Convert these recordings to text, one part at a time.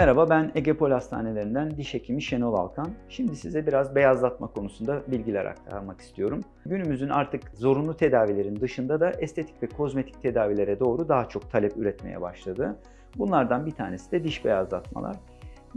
Merhaba ben Egepol Hastanelerinden diş hekimi Şenol Alkan. Şimdi size biraz beyazlatma konusunda bilgiler aktarmak istiyorum. Günümüzün artık zorunlu tedavilerin dışında da estetik ve kozmetik tedavilere doğru daha çok talep üretmeye başladı. Bunlardan bir tanesi de diş beyazlatmalar.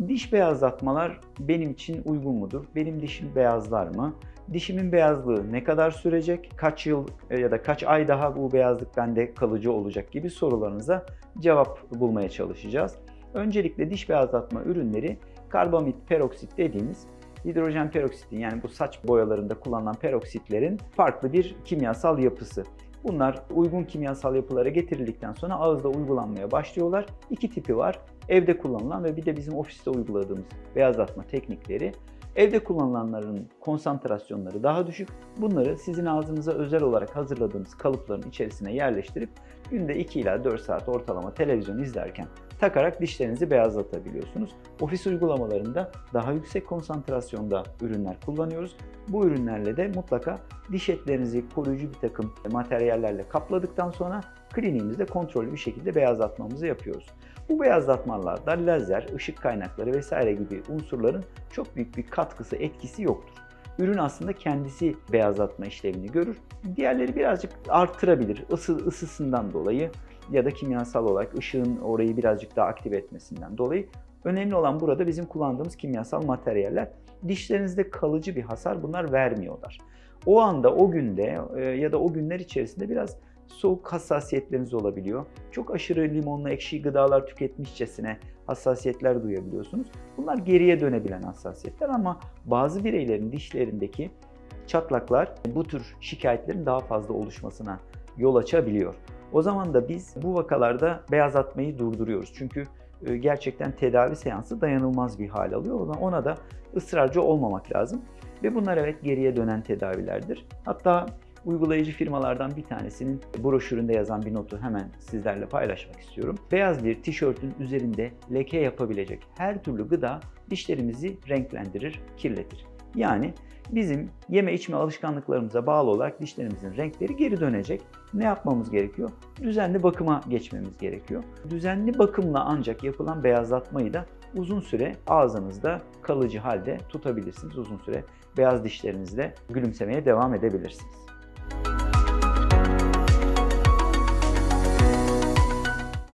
Diş beyazlatmalar benim için uygun mudur? Benim dişim beyazlar mı? Dişimin beyazlığı ne kadar sürecek? Kaç yıl e, ya da kaç ay daha bu beyazlık bende kalıcı olacak gibi sorularınıza cevap bulmaya çalışacağız. Öncelikle diş beyazlatma ürünleri karbamid peroksit dediğimiz hidrojen peroksitin yani bu saç boyalarında kullanılan peroksitlerin farklı bir kimyasal yapısı. Bunlar uygun kimyasal yapılara getirildikten sonra ağızda uygulanmaya başlıyorlar. İki tipi var. Evde kullanılan ve bir de bizim ofiste uyguladığımız beyazlatma teknikleri. Evde kullanılanların konsantrasyonları daha düşük. Bunları sizin ağzınıza özel olarak hazırladığımız kalıpların içerisine yerleştirip günde 2 ila 4 saat ortalama televizyon izlerken takarak dişlerinizi beyazlatabiliyorsunuz. Ofis uygulamalarında daha yüksek konsantrasyonda ürünler kullanıyoruz. Bu ürünlerle de mutlaka diş etlerinizi koruyucu bir takım materyallerle kapladıktan sonra kliniğimizde kontrollü bir şekilde beyazlatmamızı yapıyoruz. Bu beyazlatmalarda lazer, ışık kaynakları vesaire gibi unsurların çok büyük bir katkısı, etkisi yoktur. Ürün aslında kendisi beyazlatma işlevini görür. Diğerleri birazcık artırabilir ısı, ısısından dolayı ya da kimyasal olarak ışığın orayı birazcık daha aktive etmesinden dolayı. Önemli olan burada bizim kullandığımız kimyasal materyaller. Dişlerinizde kalıcı bir hasar bunlar vermiyorlar. O anda, o günde e, ya da o günler içerisinde biraz soğuk hassasiyetleriniz olabiliyor. Çok aşırı limonlu ekşi gıdalar tüketmişçesine hassasiyetler duyabiliyorsunuz. Bunlar geriye dönebilen hassasiyetler ama bazı bireylerin dişlerindeki çatlaklar bu tür şikayetlerin daha fazla oluşmasına yol açabiliyor. O zaman da biz bu vakalarda beyazlatmayı durduruyoruz. Çünkü e, gerçekten tedavi seansı dayanılmaz bir hal alıyor. Ona da ısrarcı olmamak lazım. Ve bunlar evet geriye dönen tedavilerdir. Hatta uygulayıcı firmalardan bir tanesinin broşüründe yazan bir notu hemen sizlerle paylaşmak istiyorum. Beyaz bir tişörtün üzerinde leke yapabilecek her türlü gıda dişlerimizi renklendirir, kirletir. Yani bizim yeme içme alışkanlıklarımıza bağlı olarak dişlerimizin renkleri geri dönecek. Ne yapmamız gerekiyor? Düzenli bakıma geçmemiz gerekiyor. Düzenli bakımla ancak yapılan beyazlatmayı da uzun süre ağzınızda kalıcı halde tutabilirsiniz. Uzun süre beyaz dişlerinizle gülümsemeye devam edebilirsiniz.